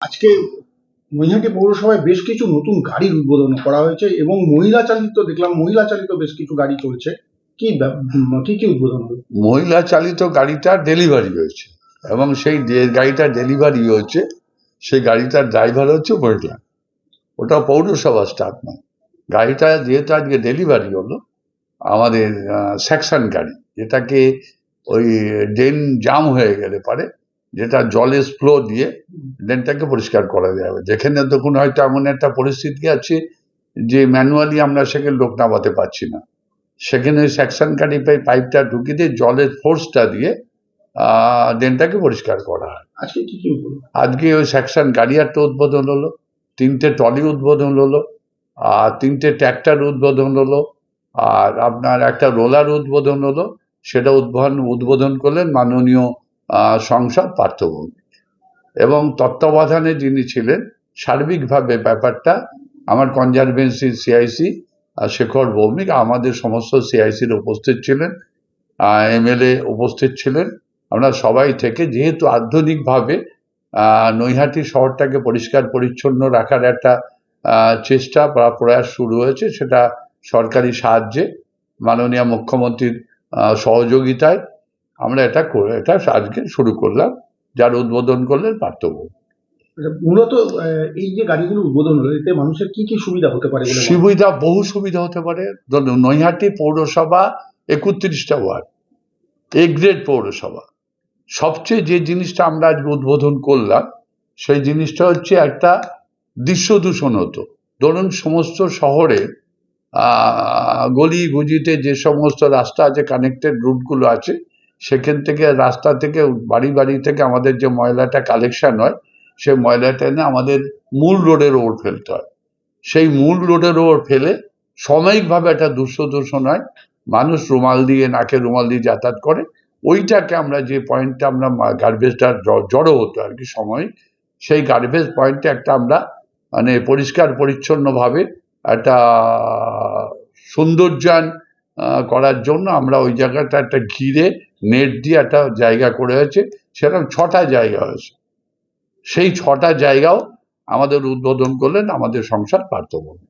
আজকে নৈহাটি পৌরসভায় বেশ কিছু নতুন গাড়ির উদ্বোধন করা হয়েছে এবং মহিলা চালিত, দেখলাম মহিলা চালিত বেশ কিছু গাড়ি চলছে। কি কি কি উদ্বোধন হলো মহিলা চালিত গাড়িটা ডেলিভারি হয়েছে এবং সেই গাড়িটা ডেলিভারি হয়েছে, সেই গাড়িটার ড্রাইভার হচ্ছে মহিলা ওটা পৌরসভা স্টাফ নয়। গাড়িটা যেহেতু আজকে ডেলিভারি হলো, আমাদের সেকশন গাড়ি, যেটাকে ওই ড্রেন জাম হয়ে গেলে পারে যেটা জলের ফ্লো দিয়ে ড্রেনটাকে পরিষ্কার করা যাবে যেখানে দেখুন হয়তো এমন একটা পরিস্থিতি আছে যে ম্যানুয়ালি আমরা সেখানে লোক নামাতে পারছি না। সেখানে ওই পাই পাইপটা ঢুকিয়ে দিয়ে জলের ফোর্সটা দিয়ে ড্রেনটাকে পরিষ্কার করা হয়। আজকে কি কি আজকে ওই সেকশন গাড়ি একটা উদ্বোধন হলো তিনটে ট্রলি উদ্বোধন হলো আর তিনটে ট্র্যাক্টর উদ্বোধন হলো আর আপনার একটা রোলার উদ্বোধন হলো সেটা উদ্বোধন উদ্বোধন করলেন মাননীয় সংসদ পার্থভূমি এবং তত্ত্বাবধানে যিনি ছিলেন, সার্বিকভাবে ব্যাপারটা আমার কনজারভেন্সি সিআইসি শেখর ভৌমিক, আমাদের সমস্ত সিআইসির উপস্থিত ছিলেন এমএলএ উপস্থিত ছিলেন। আমরা সবাই থেকে যেহেতু আধুনিকভাবে নৈহাটি শহরটাকে পরিষ্কার পরিচ্ছন্ন রাখার একটা চেষ্টা বা প্রয়াস শুরু হয়েছে, সেটা সরকারি সাহায্যে মাননীয় মুখ্যমন্ত্রীর সহযোগিতায় আমরা এটা করে এটা আজকে শুরু করলাম যার উদ্বোধন করলেন পার্থভূমি আচ্ছা, মূলত এই যে গাড়িগুলো উদ্বোধন হলো এতে মানুষের কি কি সুবিধা হতে পারে? সুবিধা বহু সুবিধা হতে পারে। নৈহাটি পৌরসভা একত্রিশটা ওয়ার্ড এ গ্রেড পৌরসভা। সবচেয়ে যে জিনিসটা আমরা আজকে উদ্বোধন করলাম সেই জিনিসটা হচ্ছে একটা দৃশ্য দূষণ হতো। ধরুন সমস্ত শহরে আহ, গলি গুজিতে যে সমস্ত রাস্তা আছে কানেক্টেড রুটগুলো আছে সেখান থেকে, রাস্তা থেকে, বাড়ি বাড়ি থেকে আমাদের যে ময়লাটা কালেকশন হয়, সেই ময়লাটা এনে আমাদের মূল রোডের ওপর ফেলতে হয়। সেই মূল রোডের ওপর ফেলে সাময়িকভাবে একটা দূষণ দূষণ হয়, মানুষ রুমাল দিয়ে নাকে রুমাল দিয়ে যাতায়াত করে। ওইটাকে আমরা যে পয়েন্টটা আমরা গার্বেজটা জড়ো হতো আর কি সময় সেই গার্বেজ পয়েন্টে একটা আমরা মানে পরিষ্কার, পরিচ্ছন্নভাবে একটা সৌন্দর্যায়ন করার জন্য আমরা ওই জায়গাটা একটা ঘিরে নেট দিয়ে একটা জায়গা করে হয়েছে সেরকম ছটা জায়গা হয়েছে। সেই ছটা জায়গাও আমাদের উদ্বোধন করলেন আমাদের সংসার পার্থভূমি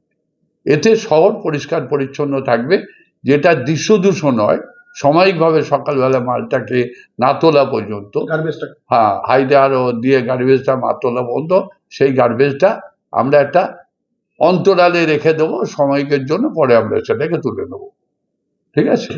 এতে শহর পরিষ্কার পরিচ্ছন্ন থাকবে যেটা দৃশ্য দূষণ হয় সাময়িকভাবে সকালবেলা মালটাকে না তোলা পর্যন্ত। হ্যাঁ হাইডার ও দিয়ে গার্বেজটা মা তোলা পর্যন্ত সেই গার্বেজটা আমরা একটা অন্তরালে রেখে দেবো সময়কের জন্য পরে আমরা সেটাকে তুলে নেব। ঠিক আছে?